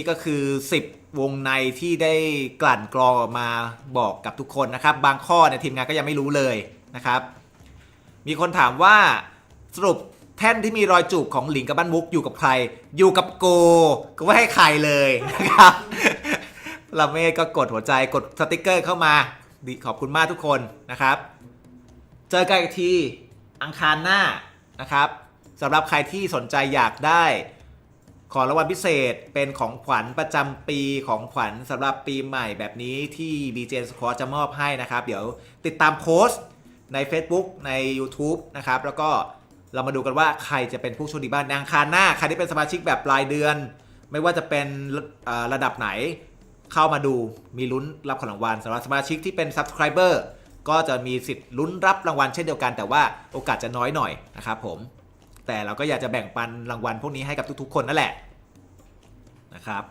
นี่ก็คือ 10 วงในที่ได้กลั่นกรองออกมาบอกกับทุกคนนะครับ บางข้อเนี่ยทีมงานก็ยังไม่รู้เลยนะครับ มีคนถามว่าสรุปแท่นที่มีรอยจูบของหลิงกับบ้านมุกอยู่กับใคร อยู่กับโก ก็ไม่ให้ใครเลยนะครับเราเมฆก็กดหัวใจกดสติกเกอร์เข้ามาดีขอบคุณมากทุกคนนะครับ เจอกันอีกทีอังคารหน้านะครับสำหรับใครที่สนใจอยากได้ ของรางวัลพิเศษเป็นของขวัญประจำปีของขวัญสำหรับปีใหม่แบบนี้ที่ BJ Squad จะมอบให้นะครับ เดี๋ยวติดตามโพสต์ใน Facebook ใน YouTube นะครับ แล้วก็เรามาดูกันว่าใครจะเป็นผู้โชคดีบ้างนอังคารหน้า ใครที่เป็นสมาชิกแบบรายเดือน ไม่ว่าจะเป็นระดับไหนเข้ามาดูมีลุ้นรับของรางวัลสำหรับสมาชิกที่เป็น Subscriber ก็จะมีสิทธิ์ลุ้นรับรางวัลเช่นเดียวกัน แต่ว่าโอกาสจะน้อยหน่อยนะครับผมแต่เราก็อยากจะแบ่งปันรางวัลพวกนี้ให้กับทุกๆ คนนั่นแหละ นะครับ